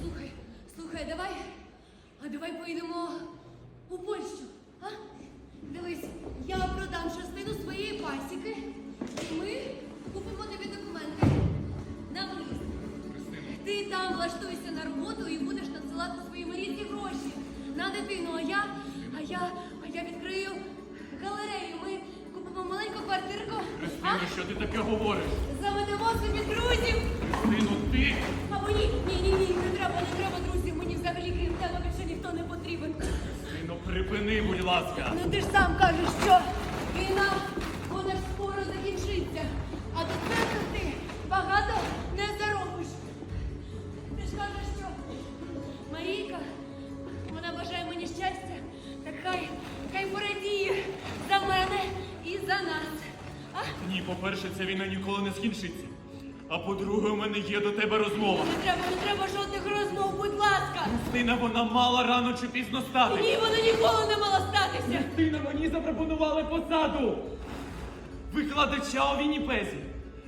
Слухай, слухай, давай, а давай поїдемо у Польщу. Дивись, я продам частину своєї пасіки, і ми купимо тобі документи на. Ти там влаштуєшся на роботу і будеш надсилати свої мрійні гроші на дитину, а я я, а я відкрию галерею. Ми купимо маленьку квартирку. А що ти таке говориш? заведемо собі друзів. Христино, ти. Або ні, ні, ні, ні, не треба, не треба друзів. Мені взагалі крім тебе більше ніхто не потрібен. Христино, припини, будь ласка. Ну ти ж сам кажеш, що війна за нас. А? Ні, по-перше, ця війна ніколи не скінчиться. А по-друге, у мене є до тебе розмова. Не треба, не треба жодних розмов, будь ласка. Христина, вона мала рано чи пізно стати. Ні, вона ніколи не мала статися. Христина, мені запропонували посаду. Викладача у Вінніпезі.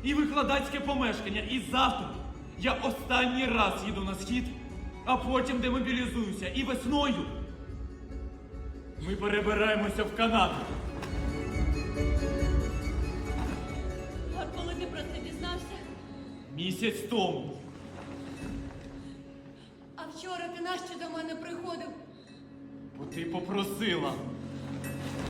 І викладацьке помешкання. І завтра я останній раз їду на схід, а потім демобілізуюся. І весною ми перебираємося в Канаду. Місяць тому. А вчора ти нащо до мене приходив? Бо ти попросила.